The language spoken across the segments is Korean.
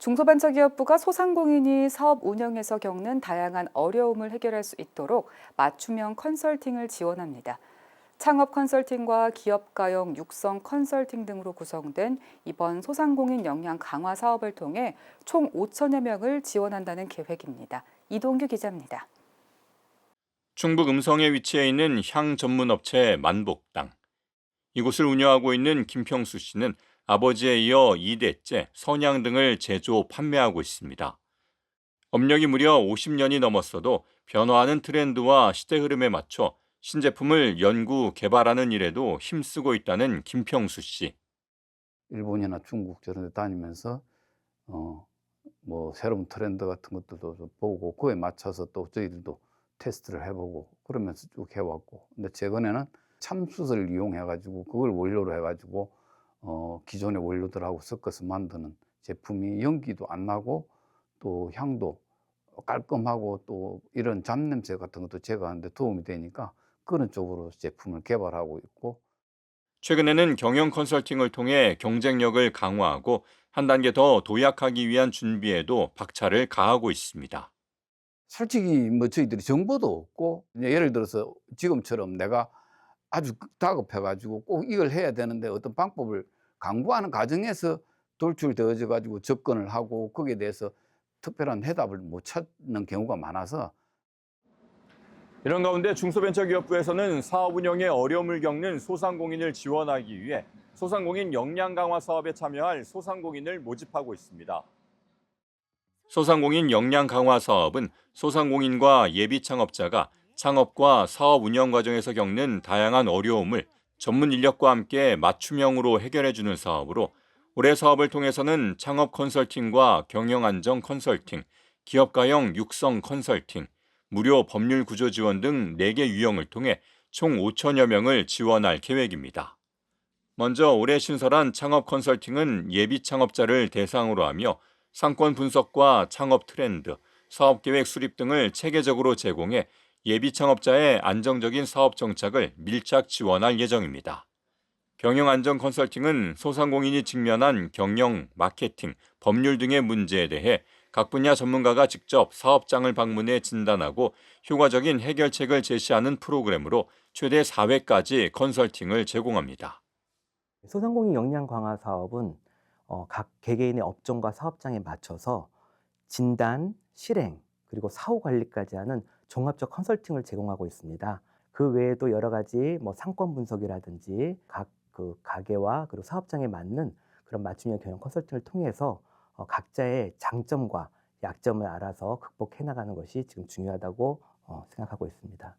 중소벤처기업부가 소상공인이 사업 운영에서 겪는 다양한 어려움을 해결할 수 있도록 맞춤형 컨설팅을 지원합니다. 창업 컨설팅과 기업가용 육성 컨설팅 등으로 구성된 이번 소상공인 역량 강화 사업을 통해 총 5천여 명을 지원한다는 계획입니다. 이동규 기자입니다. 충북 음성에 위치해 있는 향 전문 업체 만복당. 이곳을 운영하고 있는 김평수 씨는 아버지에 이어 2대째 선향 등을 제조 판매하고 있습니다. 업력이 무려 50년이 넘었어도 변화하는 트렌드와 시대 흐름에 맞춰 신제품을 연구 개발하는 일에도 힘쓰고 있다는 김평수 씨. 일본이나 중국 저런 데 다니면서 어 뭐 새로운 트렌드 같은 것들도 좀 보고 그에 맞춰서 또 저희들도 테스트를 해보고 그러면서 쭉 해왔고 근데 최근에는 참숯을 이용해 가지고 그걸 원료로 해 가지고 어 기존의 원료들하고 섞어서 만드는 제품이 연기도 안 나고 또 향도 깔끔하고 또 이런 잡냄새 같은 것도 제거하는 데 도움이 되니까 그런 쪽으로 제품을 개발하고 있고 최근에는 경영 컨설팅을 통해 경쟁력을 강화하고 한 단계 더 도약하기 위한 준비에도 박차를 가하고 있습니다. 솔직히 뭐 저희들이 정보도 없고 예를 들어서 지금처럼 내가 아주 다급해 가지고 꼭 이걸 해야 되는데 어떤 방법을 강구하는 과정에서 돌출되어져 가지고 접근을 하고 거기에 대해서 특별한 해답을 못 찾는 경우가 많아서 이런 가운데 중소벤처기업부에서는 사업 운영에 어려움을 겪는 소상공인을 지원하기 위해 소상공인 역량 강화 사업에 참여할 소상공인을 모집하고 있습니다. 소상공인 역량 강화 사업은 소상공인과 예비 창업자가 창업과 사업 운영 과정에서 겪는 다양한 어려움을 전문 인력과 함께 맞춤형으로 해결해 주는 사업으로 올해 사업을 통해서는 창업 컨설팅과 경영 안정 컨설팅, 기업가형 육성 컨설팅, 무료 법률 구조 지원 등 4개 유형을 통해 총 5천여 명을 지원할 계획입니다. 먼저 올해 신설한 창업 컨설팅은 예비 창업자를 대상으로 하며 상권 분석과 창업 트렌드, 사업 계획 수립 등을 체계적으로 제공해 예비 창업자의 안정적인 사업 정착을 밀착 지원할 예정입니다. 경영 안정 컨설팅은 소상공인이 직면한 경영, 마케팅, 법률 등의 문제에 대해 각 분야 전문가가 직접 사업장을 방문해 진단하고 효과적인 해결책을 제시하는 프로그램으로 최대 4회까지 컨설팅을 제공합니다. 소상공인 역량 강화 사업은 어, 각 개개인의 업종과 사업장에 맞춰서 진단, 실행, 그리고 사후 관리까지 하는 종합적 컨설팅을 제공하고 있습니다. 그 외에도 여러 가지 뭐 상권 분석이라든지 각 그 가게와 그리고 사업장에 맞는 그런 맞춤형 경영 컨설팅을 통해서 어, 각자의 장점과 약점을 알아서 극복해 나가는 것이 지금 중요하다고 어, 생각하고 있습니다.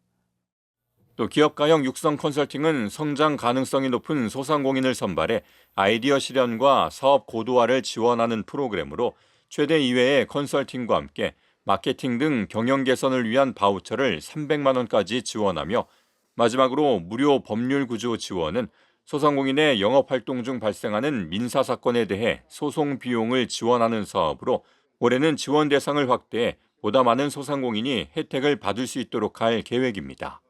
또 기업가형 육성 컨설팅은 성장 가능성이 높은 소상공인을 선발해 아이디어 실현과 사업 고도화를 지원하는 프로그램으로 최대 2회의 컨설팅과 함께 마케팅 등 경영 개선을 위한 바우처를 300만 원까지 지원하며 마지막으로 무료 법률 구조 지원은 소상공인의 영업 활동 중 발생하는 민사 사건에 대해 소송 비용을 지원하는 사업으로 올해는 지원 대상을 확대해 보다 많은 소상공인이 혜택을 받을 수 있도록 할 계획입니다.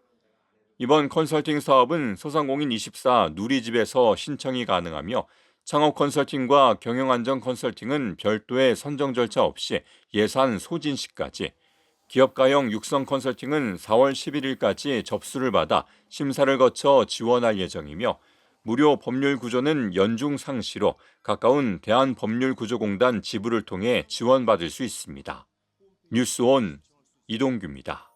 이번 컨설팅 사업은 소상공인 24 누리집에서 신청이 가능하며 창업 컨설팅과 경영 안정 컨설팅은 별도의 선정 절차 없이 예산 소진 시까지 기업가형 육성 컨설팅은 4월 11일까지 접수를 받아 심사를 거쳐 지원할 예정이며 무료 법률 구조는 연중 상시로 가까운 대한법률구조공단 지부를 통해 지원받을 수 있습니다. 뉴스온 이동규입니다.